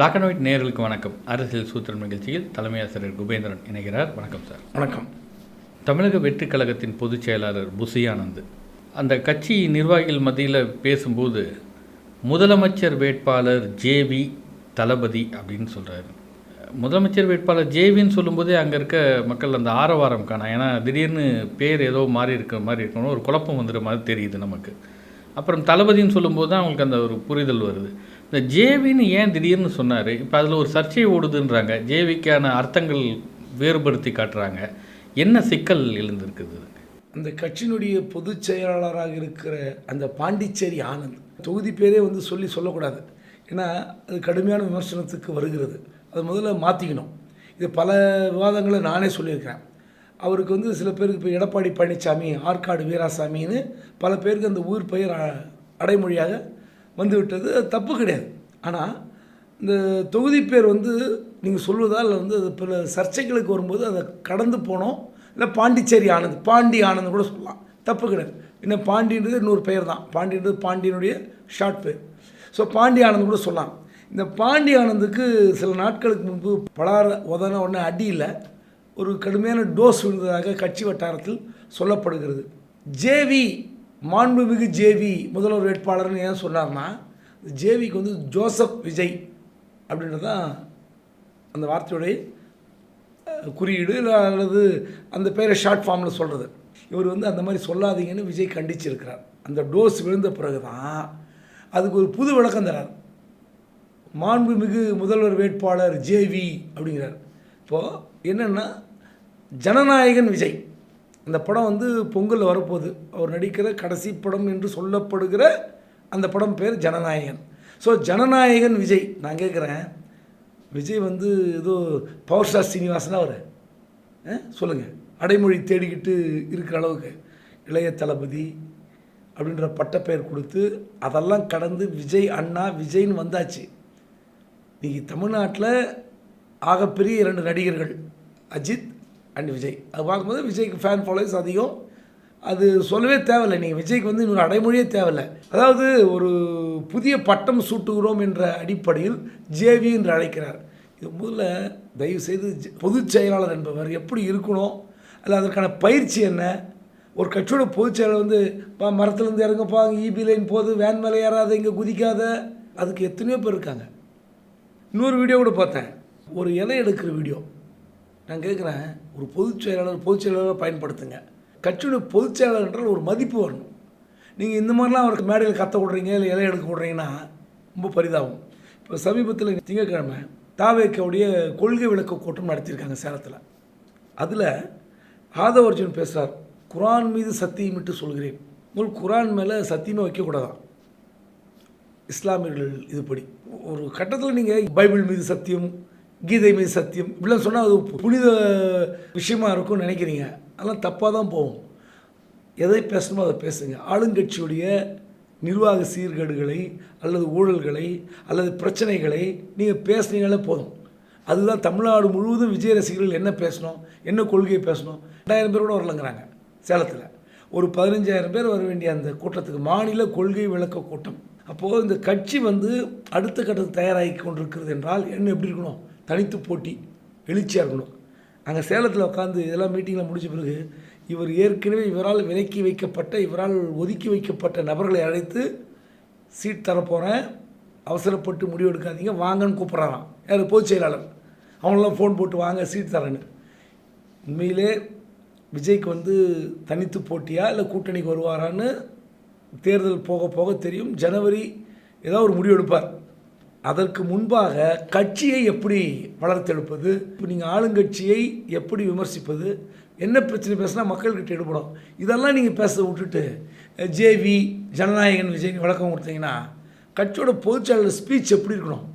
Black and white நேயர்களுக்கு வணக்கம். அரசியல் சூத்திரம் நிகழ்ச்சியில் தலைமை ஆசிரியர் குபேந்திரன் இணைகிறார். வணக்கம் சார். வணக்கம். தமிழக வெற்றிக் கழகத்தின் பொதுச் செயலாளர் புசி ஆனந்த். அந்த கட்சி நிர்வாகிகள் மத்தியில் பேசும்போது முதலமைச்சர் வேட்பாளர் ஜேவி தளபதி அப்படின்னு சொல்கிறாரு முதலமைச்சர் வேட்பாளர் ஜேவின்னு சொல்லும்போதே அங்கே இருக்க மக்கள் அந்த ஆரவாரம் காணா ஏன்னா திடீர்னு பேர் ஏதோ மாறி இருக்கிற மாதிரி இருக்கணும் ஒரு குழப்பம் வந்துடுற மாதிரி தெரியுது நமக்கு. அப்புறம் தளபதின்னு சொல்லும்போது தான் அவங்களுக்கு அந்த ஒரு புரிதல் வருது. இந்த ஜேவின்னு ஏன் திடீர்னு சொன்னார்? இப்போ அதில் ஒரு சர்ச்சை ஓடுதுன்றாங்க. ஜேவிக்கான அர்த்தங்கள் வேறுபடுத்தி காட்டுறாங்க. என்ன சிக்கல் எழுந்திருக்குது அந்த கட்சியினுடைய பொதுச் செயலாளராக இருக்கிற அந்த பாண்டிச்சேரி ஆனந்த் தொகுதி பேரே வந்து சொல்லி சொல்லக்கூடாது. ஏன்னா அது கடுமையான விமர்சனத்துக்கு வருகிறது. அதை முதல்ல மாற்றிக்கணும் இது பல விவாதங்களை நானே சொல்லியிருக்கிறேன். அவருக்கு வந்து சில பேருக்கு இப்போ எடப்பாடி பழனிசாமி ஆற்காடு வீராசாமின்னு பல பேருக்கு அந்த ஊர் பெயர் அ- அடைமொழியாக வந்துவிட்டது அது தப்பு கிடையாது. ஆனால் இந்த தொகுதி பேர் வந்து நீங்கள் சொல்வதால் வந்து அது பல சர்ச்சைகளுக்கு வரும்போது அதை கடந்து போனோம். இல்லை பாண்டிச்சேரி ஆனந்த் பாண்டி ஆனந்த் கூட சொல்லலாம். தப்பு கிடையாது. இன்னும் பாண்டின்றது இன்னொரு பெயர் தான். பாண்டின்றது பாண்டியனுடைய ஷார்ட் பேர். ஸோ பாண்டி ஆனந்த் கூட சொல்லலாம். இந்த பாண்டி ஆனந்துக்கு சில நாட்களுக்கு முன்பு பலார உதன உடனே அடியில் ஒரு கடுமையான டோஸ் விழுந்ததாக கட்சி வட்டாரத்தில் சொல்லப்படுகிறது. ஜேவி மாண்புமிகு ஜேவி முதல்வர் வேட்பாளர்னு ஏன் சொன்னார்னா ஜேவிக்கு வந்து ஜோசப் விஜய் அப்படின்றது தான் அந்த வார்த்தையுடைய குறியீடு இல்லை அல்லது அந்த பேரை ஷார்ட் ஃபார்மில் சொல்கிறது இவர் வந்து அந்த மாதிரி சொல்லாதீங்கன்னு விஜய் கண்டிச்சிருக்கிறார். அந்த டோஸ் விழுந்த பிறகு தான் அதுக்கு ஒரு புது விளக்கம் தரார். மாண்புமிகு முதல்வர் வேட்பாளர் ஜேவி அப்படிங்கிறார். இப்போது என்னென்னா ஜனநாயகன் விஜய். அந்த படம் வந்து பொங்கலில் வரப்போகுது. அவர் நடிக்கிற கடைசி படம் என்று சொல்லப்படுகிற அந்த படம் பேர் ஜனநாயகன். ஸோ ஜனநாயகன் விஜய். நான் கேட்குறேன் விஜய் வந்து ஏதோ பவர் ஸ்டார் சீனிவாசனா அவர். சொல்லுங்கள் அடைமொழி தேடிக்கிட்டு இருக்கிற அளவுக்கு. இளைய தளபதி அப்படின்ற பட்டப்பெயர் கொடுத்து அதெல்லாம் கடந்து விஜய் அண்ணா விஜய்னு வந்தாச்சு. இன்றைக்கி தமிழ்நாட்டில் ஆகப்பெரிய இரண்டு நடிகர்கள். அஜித் அண்ட் விஜய். அது பார்க்கும்போது விஜய்க்கு ஃபேன் ஃபாலோவர்ஸ் அதிகம். அது சொல்லவே தேவையில்லை. நீங்கள் விஜய்க்கு வந்து இன்னொரு அடைமொழியே தேவையில்லை. அதாவது ஒரு புதிய பட்டம் சூட்டுகிறோம் என்ற அடிப்படையில் ஜேவி என்று அழைக்கிறார். இது முதல்ல தயவு செய்து பொதுச் செயலாளர் என்பவர் எப்படி இருக்கணும்? அல்ல அதற்கான பயிற்சி என்ன? ஒரு கட்சியோட பொதுச் செயலாளர் வந்து பா மரத்துலேருந்து இறங்கப்பா இபி லைன் போகுது வேன் மேலே ஏறாத இங்கே குதிக்காத. அதுக்கு எத்தனையோ பேர் இருக்காங்க. இன்னொரு வீடியோ கூட பார்த்தேன். ஒரு இலை எடுக்கிற வீடியோ நான் கேட்குறேன் ஒரு பொதுச் செயலாளர் பொதுச் செயலாளராக பயன்படுத்துங்க. கட்சியுடைய பொதுச் செயலாளர் என்றால் ஒரு மதிப்பு வரணும். நீங்கள் இந்த மாதிரிலாம் அவருக்கு மேடையில் கத்த விட்றீங்க இல்லை இலை எடுக்க விட்றீங்கன்னா ரொம்ப பரிதாபம். இப்போ சமீபத்தில் திங்கக்கிழமை தாவேக்கவுடைய கொள்கை விளக்க கூட்டம் நடத்தியிருக்காங்க சேலத்தில். அதில் ஆதவர்ஜுன் பேசுகிறார் குரான் மீது சத்தியமிட்டு சொல்கிறேன். உங்கள் குரான் மேலே சத்தியமே வைக்கக்கூடாதான். இஸ்லாமியர்கள் இதுபடி ஒரு கட்டத்தில் நீங்கள் பைபிள் மீது சத்தியம் கீதை மீது சத்தியம். இப்படிலாம் சொன்னால் அது புனித விஷயமாக இருக்கும்னு நினைக்கிறீங்க. அதெல்லாம் தப்பாக தான் போகும். எதை பேசணுமோ அதை பேசுங்க. ஆளுங்கட்சியுடைய நிர்வாக சீர்கேடுகளை அல்லது ஊழல்களை அல்லது பிரச்சனைகளை நீங்கள் பேசுனீங்களே போதும். அதுதான் தமிழ்நாடு முழுவதும் விஜய் ரசிகர்கள் என்ன பேசணும் என்ன கொள்கையை பேசணும். ரெண்டாயிரம் பேர் கூட வரலங்கிறாங்க சேலத்தில். ஒரு பதினஞ்சாயிரம் பேர் வர வேண்டிய அந்த கூட்டத்துக்கு மாநில கொள்கை விளக்க கூட்டம். அப்போது இந்த கட்சி வந்து அடுத்த கட்டத்துக்கு தயாராகி கொண்டிருக்கிறது என்றால் என்ன எப்படி இருக்கணும்? தனித்து போட்டி எழுச்சியாக இருக்கணும். அங்கே சேலத்தில் உட்காந்து இதெல்லாம் மீட்டிங்கில் முடிச்ச பிறகு இவர் ஏற்கனவே இவரால் விலக்கி வைக்கப்பட்ட இவரால் ஒதுக்கி வைக்கப்பட்ட நபர்களை அழைத்து சீட் தரப்போகிறேன் அவசரப்பட்டு முடிவு எடுக்காதீங்க. வாங்கன்னு கூப்பிட்றாராம். யார்? பொதுச் செயலாளர். அவங்களாம் ஃபோன் போட்டு வாங்க சீட் தரேன்னு. உண்மையிலே விஜய்க்கு வந்து தனித்து போட்டியா இல்லை கூட்டணிக்கு வருவாரான்னு தேர்தல் போக போக தெரியும். ஜனவரி ஏதோ ஒரு முடிவு எடுப்பார். அதற்கு முன்பாக கட்சியை எப்படி வளர்த்தெடுப்பது? இப்போ நீங்கள் ஆளுங்கட்சியை எப்படி விமர்சிப்பது? என்ன பிரச்சனை பேசினா மக்கள்கிட்ட ஈடுபடும் இதெல்லாம் நீங்கள் பேச விட்டுட்டு ஜேவி ஜனநாயகன் விஜய் விளக்கம் கொடுத்தீங்கன்னா கட்சியோட பொதுச்செயலாளர் ஸ்பீச் எப்படி இருக்கணும்?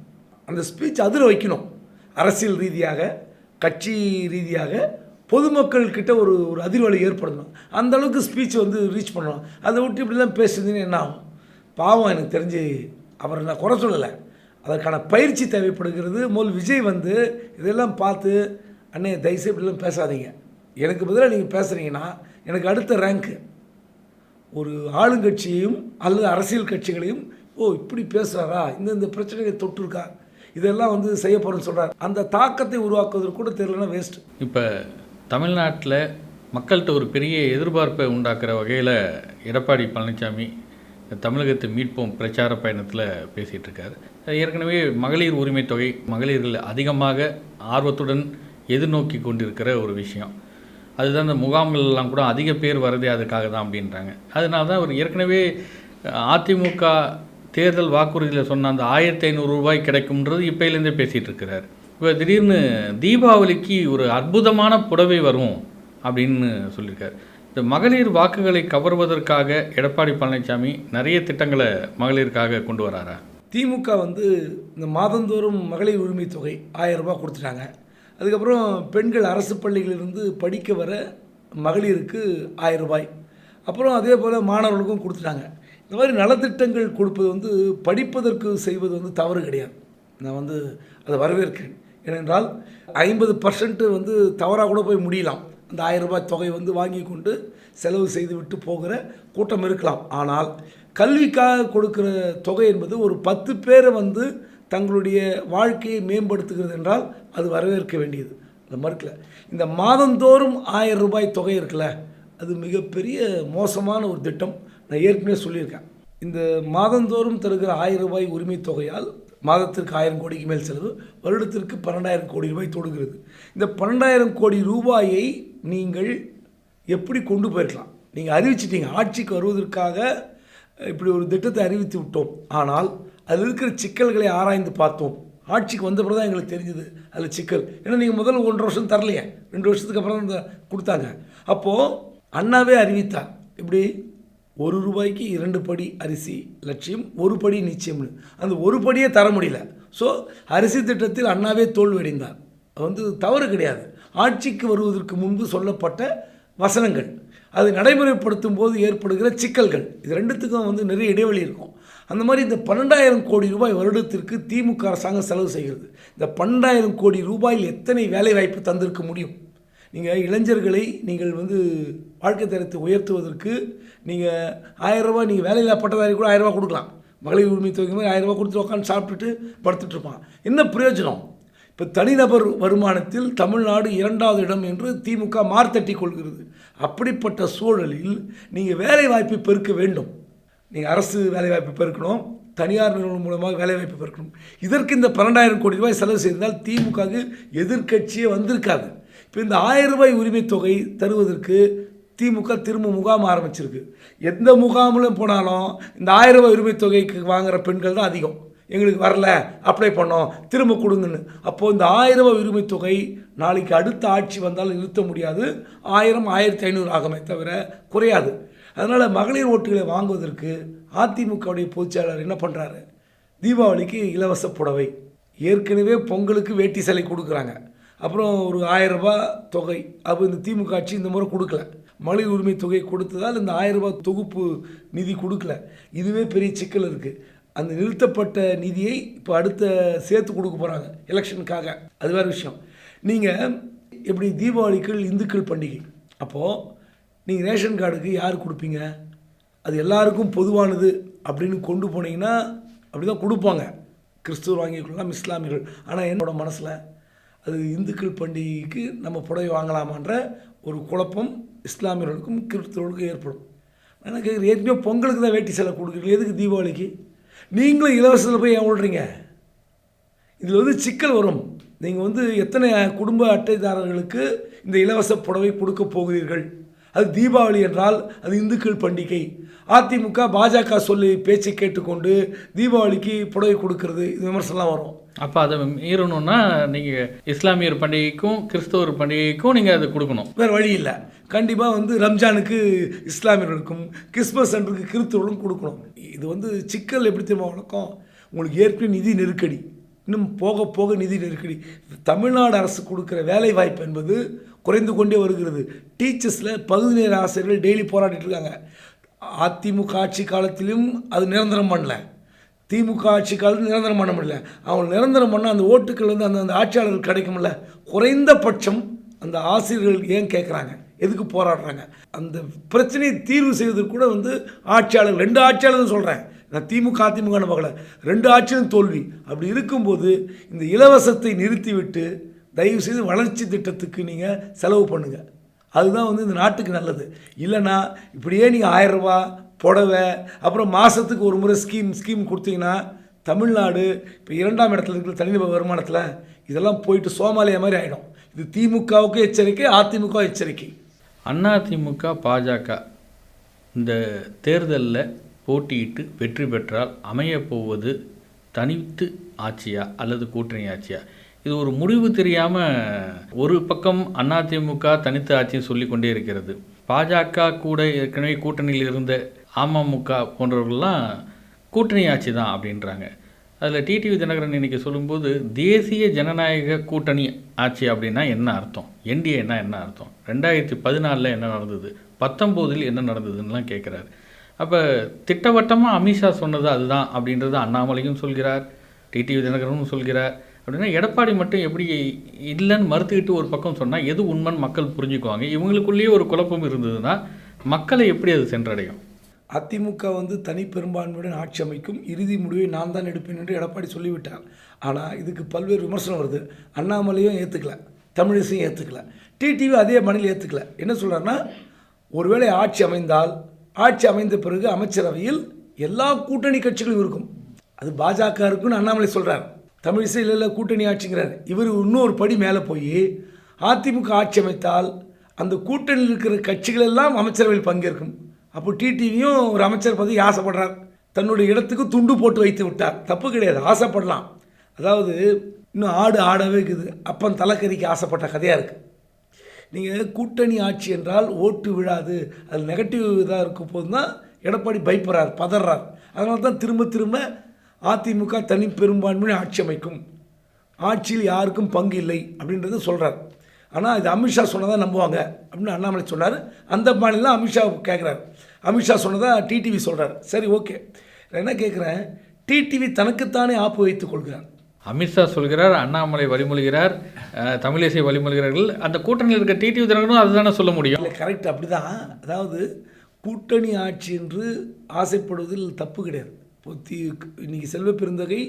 அந்த ஸ்பீச் அதில் வைக்கணும். அரசியல் ரீதியாக கட்சி ரீதியாக பொதுமக்கள்கிட்ட ஒரு ஒரு அதிர்வலை ஏற்படணும் அந்த அளவுக்கு ஸ்பீச் வந்து ரீச் பண்ணணும். அதை விட்டு இப்படிலாம் பேசுறதுன்னு என்ன ஆகும்? பாவம் எனக்கு தெரிஞ்சு அவரை நான் குறை சொல்லலை. அதற்கான பயிற்சி தேவைப்படுகிறது. முதல் விஜய் வந்து இதெல்லாம் பார்த்து அண்ணே தயவுசெய்து இப்படிலாம் பேசாதீங்க. எனக்கு பதிலாக நீங்கள் பேசுகிறீங்கன்னா எனக்கு அடுத்த ரேங்க்கு ஒரு ஆளுங்கட்சியையும் அல்லது அரசியல் கட்சிகளையும் ஓ இப்படி பேசுகிறாரா இந்த இந்த பிரச்சனைகளை தொட்டிருக்கா? இதெல்லாம் வந்து செய்ய போகிறேன்னு சொல்கிறார் அந்த தாக்கத்தை உருவாக்குவதற்கு கூட தெரியலன்னா வேஸ்ட் இப்போ தமிழ்நாட்டில் மக்கள்கிட்ட ஒரு பெரிய எதிர்பார்ப்பை உண்டாக்குற வகையில் எடப்பாடி பழனிசாமி தமிழகத்தை மீட்போம் பிரச்சார பயணத்தில் பேசிகிட்டு இருக்கார் ஏற்கனவே மகளிர் உரிமை தொகை மகளிர்கள் அதிகமாக ஆர்வத்துடன் எதிர்நோக்கி கொண்டிருக்கிற ஒரு விஷயம். அதுதான் இந்த முகாம்கள்லாம் கூட அதிக பேர் வரதே அதுக்காக தான் அப்படின்றாங்க. அதனால தான் அவர் ஏற்கனவே அதிமுக தேர்தல் வாக்குறுதியில் சொன்ன அந்த ஆயிரத்தி ஐநூறு ரூபாய் கிடைக்கும்ன்றது இப்போலேருந்தே பேசிகிட்டு இருக்கிறார் இப்போ திடீர்னு தீபாவளிக்கு ஒரு அற்புதமான புடவை வரும் அப்படின்னு சொல்லியிருக்காரு. இந்த மகளிர் வாக்குகளை கவர்வதற்காக எடப்பாடி பழனிசாமி நிறைய திட்டங்களை மகளிருக்காக கொண்டு வராரா? திமுக வந்து இந்த மாதந்தோறும் மகளிர் உரிமை தொகை ஆயிரம் ரூபாய் கொடுத்துட்டாங்க. அதுக்கப்புறம் பெண்கள் அரசு பள்ளிகளிலிருந்து படிக்க வர மகளிருக்கு ஆயிரம் ரூபாய். அப்புறம் அதே போல் மாணவர்களுக்கும் கொடுத்துட்டாங்க. இந்த மாதிரி நலத்திட்டங்கள் கொடுப்பது வந்து படிப்பதற்கு செய்வது வந்து தவறு கிடையாது. நான் வந்து அதை வரவேற்கிறேன். ஏனென்றால் ஐம்பது பர்சன்ட்டு வந்து தவறாக கூட போய் முடியலாம். அந்த ஆயிரம் ரூபாய் தொகை வந்து வாங்கி கொண்டு செலவு செய்து விட்டு போகிற கூட்டம் இருக்கலாம். ஆனால் கல்விக்காக கொடுக்கிற தொகை என்பது ஒரு பத்து பேரை வந்து தங்களுடைய வாழ்க்கையை மேம்படுத்துகிறது என்றால் அது வரவேற்க வேண்டியது. அந்த மறுக்கல. இந்த மாதந்தோறும் ஆயிரம் ரூபாய் தொகை இருக்குல்ல அது மிகப்பெரிய மோசமான ஒரு திட்டம். நான் ஏற்கனவே சொல்லியிருக்கேன். இந்த மாதந்தோறும் தருகிற ஆயிரம் ரூபாய் உரிமை தொகையால் மாதத்திற்கு ஆயிரம் கோடிக்கு மேல் செலவு வருடத்திற்கு பன்னெண்டாயிரம் கோடி ரூபாய் தொடுகிறது. இந்த பன்னெண்டாயிரம் கோடி ரூபாயை நீங்கள் எப்படி கொண்டு போயிருக்கலாம்? நீங்கள் அறிவிச்சிட்டீங்க. ஆட்சிக்கு வருவதற்காக இப்படி ஒரு திட்டத்தை அறிவித்து விட்டோம். ஆனால் அதில் இருக்கிற சிக்கல்களை ஆராய்ந்து பார்த்தோம். ஆட்சிக்கு வந்த பிறகு தான் எங்களுக்கு தெரிஞ்சது அதில் சிக்கல். ஏன்னா நீங்கள் முதல்ல ஒன்றரை வருஷம் தரலையே. ரெண்டு வருஷத்துக்கு அப்புறம் தான் இந்த கொடுத்தாங்க. அப்போது அண்ணாவே அறிவித்தார். இப்படி ஒரு ரூபாய்க்கு இரண்டு படி அரிசி லட்சியம் ஒரு படி நிச்சயம்னு. அந்த ஒரு படியே தர முடியல. ஸோ அரிசி திட்டத்தில் அண்ணாவே தோல்வியடைந்தார். அது வந்து தவறு கிடையாது. ஆட்சிக்கு வருவதற்கு முன்பு சொல்லப்பட்ட வசனங்கள். அது நடைமுறைப்படுத்தும் போது ஏற்படுகிற சிக்கல்கள். இது ரெண்டுத்துக்கும் வந்து நிறைய இடைவெளி இருக்கும். அந்த மாதிரி இந்த பன்னெண்டாயிரம் கோடி ரூபாய் வருடத்திற்கு திமுக அரசாங்கம் செலவு செய்கிறது. இந்த பன்னெண்டாயிரம் கோடி ரூபாயில் எத்தனை வேலைவாய்ப்பு தந்திருக்க முடியும்? நீங்கள் இளைஞர்களை நீங்கள் வந்து வாழ்க்கை தரத்தை உயர்த்துவதற்கு நீங்கள் ஆயிரம் நீங்கள் வேலையில்லா பட்டதாரி கூட ஆயிரரூபா கொடுக்கலாம். மகளிர் உரிமை தொகை மாதிரி ஆயிரம் கொடுத்து உட்காந்து சாப்பிட்டுட்டு படுத்துட்ருப்பான் என்ன பிரயோஜனம்? இப்போ தனிநபர் வருமானத்தில் தமிழ்நாடு இரண்டாவது இடம் என்று திமுக மார்த்தட்டி கொள்கிறது. அப்படிப்பட்ட சூழலில் நீங்கள் வேலைவாய்ப்பை பெருக்க வேண்டும். நீங்கள் அரசு வேலைவாய்ப்பு பெருக்கணும் தனியார் நிறுவனம் மூலமாக வேலைவாய்ப்பு பெருக்கணும். இதற்கு இந்த பன்னெண்டாயிரம் கோடி ரூபாய் செலவு செய்தால் திமுகவுக்கு எதிர்க்கட்சியே வந்திருக்காது. இப்போ இந்த ஆயிரம் ரூபாய் உரிமை தொகை தருவதற்கு திமுக திரும்ப முகாம் ஆரம்பிச்சிருக்கு. எந்த முகாமிலும் போனாலும் இந்த ஆயிரம் ரூபாய் உரிமை தொகைக்கு வாங்குகிற பெண்கள் தான் அதிகம். எங்களுக்கு வரல அப்ளை பண்ணோம் திரும்ப கொடுங்கன்னு. அப்போது இந்த ஆயிரம் ரூபாய் உரிமை தொகை நாளைக்கு அடுத்த ஆட்சி வந்தாலும் நிறுத்த முடியாது. ஆயிரம் ஆயிரத்தி ஐநூறு ஆகுமே தவிர குறையாது. அதனால் மகளிர் ஓட்டுகளை வாங்குவதற்கு அதிமுகவுடைய பொதுச்செயலாளர் என்ன பண்ணுறாரு தீபாவளிக்கு இலவச புடவை. ஏற்கனவே பொங்கலுக்கு வேட்டி சிலை கொடுக்குறாங்க. அப்புறம் ஒரு ஆயிரம் ரூபாய் தொகை. அப்போ இந்த திமுக ஆட்சி இந்த முறை கொடுக்கல. மகளிர் உரிமை தொகை கொடுத்ததால் இந்த ஆயிரம் ரூபாய் தொகுப்பு நிதி கொடுக்கல. இதுவே பெரிய சிக்கல் இருக்குது அந்த நிறுத்தப்பட்ட நிதியை இப்போ அடுத்த சேர்த்து கொடுக்க போகிறாங்க எலெக்ஷனுக்காக அது வேறு விஷயம். நீங்கள் எப்படி தீபாவளிகள் இந்துக்கள் பண்டிகை அப்போது நீங்கள் ரேஷன் கார்டுக்கு யார் கொடுப்பீங்க? அது எல்லாருக்கும் பொதுவானது அப்படின்னு கொண்டு போனீங்கன்னா அப்படி தான் கொடுப்பாங்க. கிறிஸ்துவர் வாங்கிக்கலாம் இஸ்லாமியர்கள். ஆனால் என்னோட மனசில் அது இந்துக்கள் பண்டிகைக்கு நம்ம புடவை வாங்கலாமான்ற ஒரு குழப்பம் இஸ்லாமியர்களுக்கும் கிறிஸ்தவர்களுக்கும் ஏற்படும். எனக்கு ஏற்கனவே பொங்கலுக்கு தான் வேட்டி சிலை கொடுக்குறீங்க எதுக்கு தீபாவளிக்கு? நீங்களும் இலவசத்தில் போய் ஏன் விடுறீங்க இதில் வந்து சிக்கல் வரும். நீங்கள் வந்து எத்தனை குடும்ப அட்டைதாரர்களுக்கு இந்த இலவச புடவை கொடுக்க போகிறீர்கள்? அது தீபாவளி என்றால் அது இந்துக்கள் பண்டிகை. அதிமுக பாஜக சொல்லி பேச்சை கேட்டுக்கொண்டு தீபாவளிக்கு புடவை கொடுக்கறது இது விமர்சனம்லாம் வரும். அப்போ அதை மீறணும்னா நீங்கள் இஸ்லாமியர் பண்டிகைக்கும் கிறிஸ்தவர் பண்டிகைக்கும் நீங்கள் அதை கொடுக்கணும். வேறு வழி இல்லை. கண்டிப்பாக வந்து ரம்ஜானுக்கு இஸ்லாமியர்களுக்கும் கிறிஸ்மஸ் அன்றுக்கு கிறிஸ்தவர்களும் கொடுக்கணும். இது வந்து சிக்கல் எப்படி தெரியுமா வழக்கம்? உங்களுக்கு ஏற்கனவே நிதி நெருக்கடி. இன்னும் போக போக நிதி நெருக்கடி. தமிழ்நாடு அரசு கொடுக்குற வேலை வாய்ப்பு என்பது குறைந்து கொண்டே வருகிறது. டீச்சர்ஸில் பகுதி நேர ஆசிரியர்கள் டெய்லி போராடிட்டு இருக்காங்க. அதிமுக ஆட்சி காலத்திலும் அது நிரந்தரம் பண்ணல. திமுக ஆட்சி காலத்தில் நிரந்தரம் பண்ண முடியல. அவங்க நிரந்தரம் பண்ண அந்த ஓட்டுக்கள் வந்து அந்த அந்த ஆட்சியாளர்கள் கிடைக்கும்ல. குறைந்தபட்சம் அந்த ஆசிரியர்கள் ஏன் கேட்குறாங்க எதுக்கு போராடுறாங்க? அந்த பிரச்சனையை தீர்வு செய்வதற்கு கூட வந்து ஆட்சியாளர் ரெண்டு ஆட்சியாளர் சொல்கிறேன் நான் திமுக அதிமுக பார்க்கல. ரெண்டு ஆட்சியிலும் தோல்வி. அப்படி இருக்கும்போது இந்த இலவசத்தை நிறுத்திவிட்டு தயவு செய்து வளர்ச்சி திட்டத்துக்கு நீங்கள் செலவு பண்ணுங்கள் அதுதான் வந்து இந்த நாட்டுக்கு நல்லது. இல்லைன்னா இப்படியே நீங்கள் ஆயிரம் ரூபா புடவை அப்புறம் மாதத்துக்கு ஒரு முறை ஸ்கீம் ஸ்கீம் கொடுத்தீங்கன்னா தமிழ்நாடு இப்போ இரண்டாம் இடத்துல இருக்கிற தனிநபர் வருமானத்தில் இதெல்லாம் போயிட்டு சோமாலியா மாதிரி ஆகிடும் இது திமுகவுக்கு எச்சரிக்கை அதிமுக எச்சரிக்கை. அதிமுக பாஜக இந்த தேர்தலில் போட்டியிட்டு வெற்றி பெற்றால் அமையப்போவது தனித்து ஆட்சியா அல்லது கூட்டணி ஆட்சியா? இது ஒரு முடிவு தெரியாமல் ஒரு பக்கம் அதிமுக தனித்து ஆட்சின்னு சொல்லிக்கொண்டே இருக்கிறது. பாஜக கூட ஏற்கனவே கூட்டணியில் இருந்த அமமுக போன்றவர்கள்லாம் கூட்டணி ஆட்சி தான் அப்படின்றாங்க. அதில் டிடிவி தினகரன் இன்னைக்கு சொல்லும்போது தேசிய ஜனநாயக கூட்டணி ஆட்சி அப்படின்னா என்ன அர்த்தம்? என்டிஏன்னா என்ன அர்த்தம்? ரெண்டாயிரத்தி பதினாலில் என்ன நடந்தது? பத்தொம்போதில் என்ன நடந்ததுன்னெலாம் கேட்குறாரு அப்போ திட்டவட்டமாக அமித்ஷா சொன்னது அதுதான் அப்படின்றது அண்ணாமலையும் சொல்கிறார் டிடிவி தினகரனும் சொல்கிறார். அப்படின்னா எடப்பாடி மட்டும் எப்படி இல்லைன்னு மறுத்துக்கிட்டு ஒரு பக்கம் சொன்னால் எது உண்மைன்னு மக்கள் புரிஞ்சுக்குவாங்க. இவங்களுக்குள்ளேயே ஒரு குழப்பம் இருந்ததுன்னா மக்களை எப்படி அது சென்றடையும்? அதிமுக வந்து தனி பெரும்பான்மையுடன் ஆட்சி அமைக்கும். இறுதி முடிவை நான் தான் எடுப்பேன் என்று எடப்பாடி சொல்லிவிட்டார். ஆனால் இதுக்கு பல்வேறு விமர்சனம் வருது. அண்ணாமலையும் ஏற்றுக்கல தமிழிசையும் ஏற்றுக்கல டிடிவி அதே மணியில் ஏற்றுக்கல என்ன சொல்கிறாருன்னா ஒருவேளை ஆட்சி அமைந்தால் ஆட்சி அமைந்த பிறகு அமைச்சரவையில் எல்லா கூட்டணி கட்சிகளும் இருக்கும். அது பாஜக இருக்குன்னு அண்ணாமலை சொல்கிறார் தமிழிசை இல்லை கூட்டணி ஆட்சிங்கிறார். இவர் இன்னொரு படி மேலே போய் அதிமுக ஆட்சி அமைத்தால் அந்த கூட்டணியில் இருக்கிற கட்சிகளெல்லாம் அமைச்சரவையில் பங்கேற்கும். அப்போ டிடிவியும் ஒரு அமைச்சர் பதவி ஆசைப்படுறார். தன்னுடைய இடத்துக்கு துண்டு போட்டு வைத்து விட்டார். தப்பு கிடையாது. ஆசைப்படலாம். அதாவது இன்னும் ஆடு ஆடவே இருக்குது. அப்பன் தலைக்கறிக்கு ஆசைப்பட்ட கதையாக இருக்குது நீங்கள் கூட்டணி ஆட்சி என்றால் ஓட்டு விழாது. அது நெகட்டிவ் இதாக இருக்கும் போது தான் எடப்பாடி பயப்படுறார் பதறார். அதனால தான் திரும்ப திரும்ப அதிமுக தனி பெரும்பான்மையை ஆட்சி அமைக்கும். ஆட்சியில் யாருக்கும் பங்கு இல்லை அப்படின்றத சொல்கிறார் ஆனால் இது அமித்ஷா சொன்னதாக நம்புவாங்க. அப்படின்னு அண்ணாமலை சொன்னார். அந்த மாநிலம் அமித்ஷா கேட்குறாரு அமித்ஷா சொன்னதா டிடிவி சொல்கிறார் சரி ஓகே. நான் என்ன கேட்குறேன் டிடிவி தனக்குத்தானே ஆப்பு வைத்துக் கொள்கிறார். அமித்ஷா சொல்கிறார் அண்ணாமலை வழிமொழிகிறார் தமிழிசை வழிமொழிகிறார்கள். அந்த கூட்டணியில் இருக்க டிடிவி தினகரனும் அதுதானே சொல்ல முடியும். இல்லை கரெக்ட் அப்படி தான் அதாவது கூட்டணி ஆட்சி என்று ஆசைப்படுவதில் தப்பு கிடையாது. இன்னைக்கு செல்வ பெருந்தகை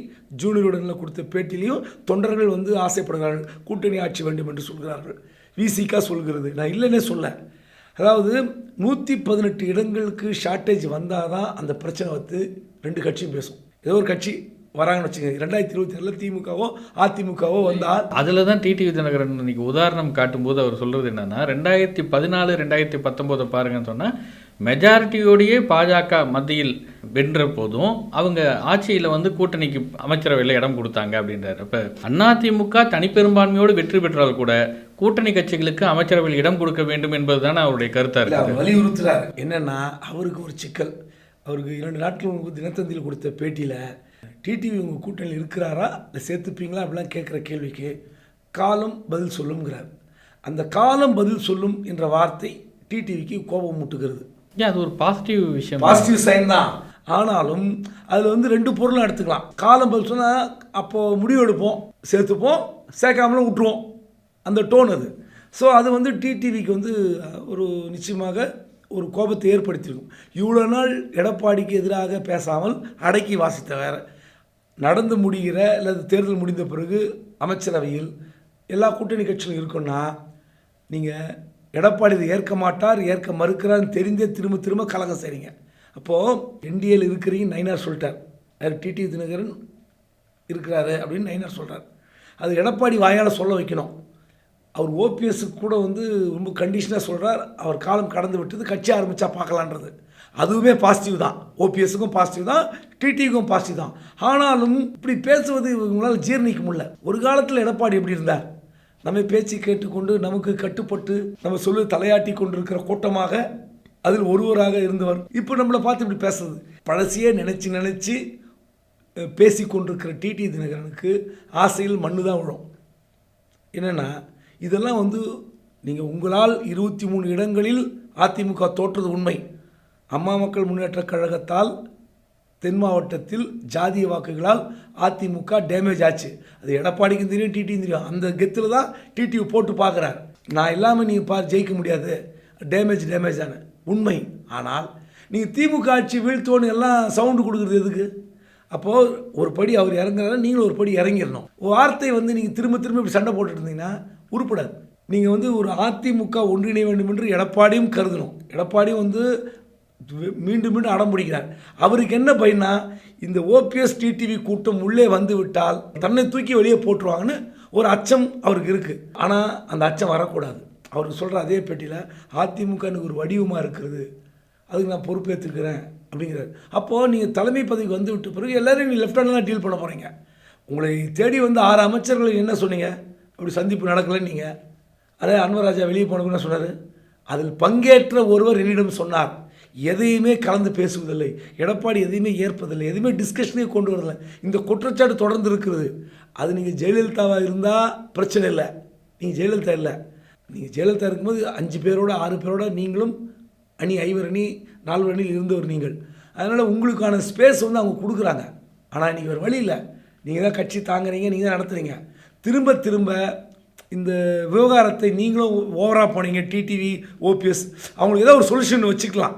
ஜூனியருடனில் கொடுத்த பேட்டிலையும் தொண்டர்கள் வந்து ஆசைப்படுகிறார்கள். கூட்டணி ஆட்சி வேண்டும் என்று சொல்கிறார்கள். விசிகா சொல்கிறது. நான் இல்லைன்னே சொல்ல. அதாவது நூற்றி பதினெட்டு இடங்களுக்கு ஷார்ட்டேஜ் வந்தால் தான் அந்த பிரச்சனை வந்து ரெண்டு கட்சியும் பேசும். ஏதோ ஒரு கட்சி வராங்கன்னு வச்சுக்கோங்க. ரெண்டாயிரத்தி இருபத்தி ஏழில் திமுகவோ அதிமுகவோ வந்தால் அதில் தான் டிடிவி விஜயநகரன் இன்னைக்கு உதாரணம் காட்டும்போது அவர் சொல்கிறது என்னென்னா ரெண்டாயிரத்தி பதினாலு ரெண்டாயிரத்தி பத்தொம்போதை பாருங்கன்னு சொன்னால் மெஜாரிட்டியோடையே பாஜக மத்தியில் வென்ற போதும் அவங்க ஆட்சியில் வந்து கூட்டணிக்கு அமைச்சரவையில் இடம் கொடுத்தாங்க அப்படின்றாரு. அப்போ அதிமுக தனிப்பெரும்பான்மையோடு வெற்றி பெற்றால் கூட கூட்டணி கட்சிகளுக்கு அமைச்சரவையில் இடம் கொடுக்க வேண்டும் என்பது தானே அவருடைய கருத்தாக அவர் வலியுறுத்துறார். என்னன்னா அவருக்கு ஒரு சிக்கல். அவருக்கு இரண்டு நாட்கள் முன்பு தினத்தந்தியில் கொடுத்த பேட்டியில் டிடிவி உங்கள் கூட்டணியில் இருக்கிறாரா? இல்லை சேர்த்துப்பீங்களா? அப்படிலாம் கேட்குற கேள்விக்கு காலம் பதில் சொல்லுங்கிறார் அந்த காலம் பதில் சொல்லும் என்ற வார்த்தை டிடிவிக்கு கோபம் முட்டுகிறது அது ஒரு பாசிட்டிவ் விஷயம்? பாசிட்டிவ் சைன் தான். ஆனாலும் அதில் வந்து ரெண்டு பொருளும் எடுத்துக்கலாம். காலம் பதில் சொன்னால் அப்போது முடிவு எடுப்போம் சேர்த்துப்போம் சேர்க்காமலும் விட்டுருவோம். அந்த டோன் அது. ஸோ அது வந்து டிடிவிக்கு வந்து ஒரு நிச்சயமாக ஒரு கோபத்தை ஏற்படுத்தியிருக்கும். இவ்வளோ நாள் எடப்பாடிக்கு எதிராக பேசாமல் அடக்கி வாசித்த வேற நடந்து முடிகிற அல்லது தேர்தல் முடிந்த பிறகு அமைச்சரவையில் எல்லா கூட்டணி கட்சிகளும் இருக்குன்னா நீங்கள் எடப்பாடி இதை ஏற்க மாட்டார் ஏற்க மறுக்கிறார்னு தெரிந்தே திரும்ப திரும்ப கலகம் செய்கிறீங்க அப்போது என்டிஏல இருக்கிறீங்க நைனார் சொல்லிட்டார். யார் டிடி தினகரன் இருக்கிறாரு அப்படின்னு நைனார் சொல்கிறார் அது எடப்பாடி வாயால் சொல்ல வைக்கணும். அவர் ஓபிஎஸ்க்கு கூட வந்து ரொம்ப கண்டிஷனாக சொல்கிறார் அவர் காலம் கடந்து விட்டது கட்சி ஆரம்பித்தா பார்க்கலான்றது. அதுவுமே பாசிட்டிவ் தான். ஓபிஎஸ்க்கும் பாசிட்டிவ் தான் டிடிக்கும் பாசிட்டிவ் தான். ஆனாலும் இப்படி பேசுவது இவங்களால் ஜீர்ணிக்க முடியல. ஒரு காலத்தில் எடப்பாடி எப்படி இருந்தார்? நம்ம பேச்சு கேட்டுக்கொண்டு நமக்கு கட்டுப்பட்டு நம்ம சொல்லி தலையாட்டி கொண்டிருக்கிற கூட்டமாக அதில் ஒருவராக இருந்தவர். இப்போ நம்மளை பார்த்து இப்படி பேசுறது. பழசியே நினச்சி நினச்சி பேசி கொண்டிருக்கிற டிடி தினகரனுக்கு ஆசையில் மண்ணு தான் விழும். என்னென்னா இதெல்லாம் வந்து நீங்கள் உங்களால் இருபத்தி மூணு இடங்களில் அதிமுக தோற்றது உண்மை. அம்மா மக்கள் முன்னேற்ற கழகத்தால் தென் மாவட்டத்தில் ஜாதிய வாக்குகளால் அதிமுக டேமேஜ் ஆச்சு. அது எடப்பாடிக்கும் தெரியும் டிடியும் தெரியும். அந்த கெத்தில் தான் டிடிவி போட்டு பார்க்குறாரு. நான் இல்லாமல் நீங்கள் பா ஜெயிக்க முடியாது. டேமேஜ் டேமேஜ் ஆன உண்மை. ஆனால் நீங்கள் திமுக ஆட்சி வீழ்த்தோன்னு எல்லாம் சவுண்டு கொடுக்குறது எதுக்கு? அப்போது ஒரு படி அவர் இறங்குறாரு நீங்களும் ஒரு படி இறங்கிடணும். வார்த்தை வந்து நீங்கள் திரும்ப திரும்ப இப்படி சண்டை போட்டுட்டு இருந்தீங்கன்னா உருப்படாது. நீங்கள் வந்து ஒரு அதிமுக ஒன்றிணைய வேண்டும் என்று எடப்பாடியும் கருதணும். எடப்பாடியும் வந்து மீண்டும் மீண்டும் அடம் பிடிக்கிறார். அவருக்கு என்ன பயனா இந்த ஓபிஎஸ் டிடிவி கூட்டம் உள்ளே வந்து விட்டால் தன்னை தூக்கி வெளியே போட்டுருவாங்கன்னு ஒரு அச்சம் அவருக்கு இருக்குது ஆனால் அந்த அச்சம் வரக்கூடாது. அவருக்கு சொல்கிற அதே பேட்டியில் அதிமுக எனக்கு ஒரு வடிவமாக இருக்கிறது. அதுக்கு நான் பொறுப்பேற்றுக்கிறேன் அப்படிங்கிறார். அப்போது நீங்கள் தலைமை பதவிக்கு வந்து விட்ட பிறகு எல்லோரும் நீங்கள் லெஃப்ட் ஹேண்டில் தான் டீல் பண்ண போகிறீங்க உங்களை தேடி வந்து ஆறு அமைச்சர்கள் என்ன சொன்னீங்க? அப்படி சந்திப்பு நடக்கலைன்னு நீங்கள் அதே அன்வராஜா வெளியே போனதுன்னு சொன்னார். அதில் பங்கேற்ற ஒருவர் என்னிடம் சொன்னார். எதையுமே கலந்து பேசுவதில்லை. எடப்பாடி எதையுமே ஏற்பதில்லை. எதுவுமே டிஸ்கஷனே கொண்டு வரதில்லை. இந்த குற்றச்சாட்டு தொடர்ந்து இருக்கிறது அது நீங்கள் ஜெயலலிதாவாக இருந்தால் பிரச்சனை இல்லை. நீங்கள் ஜெயலலிதா இல்லை. நீங்கள் ஜெயலலிதா இருக்கும்போது அஞ்சு பேரோட ஆறு பேரோட நீங்களும் அணி ஐவர் அணி நால்வர் அணியில் இருந்தவர் நீங்கள். அதனால் உங்களுக்கான ஸ்பேஸ் வந்து அவங்க கொடுக்குறாங்க. ஆனால் நீங்கள் ஒரு வழி இல்லை. நீங்கள் தான் கட்சி தாங்குறீங்க நீங்கள் தான் நடத்துகிறீங்க திரும்ப திரும்ப இந்த விவகாரத்தை நீங்களும் ஓவராக போனீங்க. டிடிவி ஓபிஎஸ் அவங்களுக்கு ஏதோ ஒரு சொல்யூஷன் வச்சுக்கலாம்.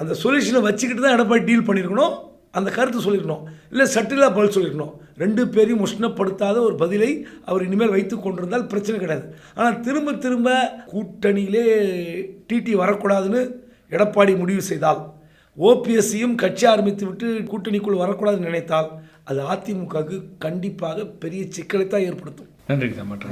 அந்த சொல்யூஷனை வச்சுக்கிட்டு தான் எடப்பாடி டீல் பண்ணியிருக்கணும். அந்த கருத்து சொல்லியிருக்கணும். இல்லை சட்டிலாக பதில் சொல்லியிருக்கணும். ரெண்டு பேரையும் உஷ்ணப்படுத்தாத ஒரு பதிலை அவர் இனிமேல் வைத்து கொண்டிருந்தால் பிரச்சனை கிடையாது. ஆனால் திரும்ப திரும்ப கூட்டணியிலே டிடி வரக்கூடாதுன்னு எடப்பாடி முடிவு செய்தால் ஓபிஎஸ்சியும் கட்சி ஆரம்பித்து விட்டு கூட்டணிக்குள் வரக்கூடாதுன்னு நினைத்தால் அது அதிமுகவுக்கு கண்டிப்பாக பெரிய சிக்கலை தான் ஏற்படுத்தும் நன்றி சார் மற்ற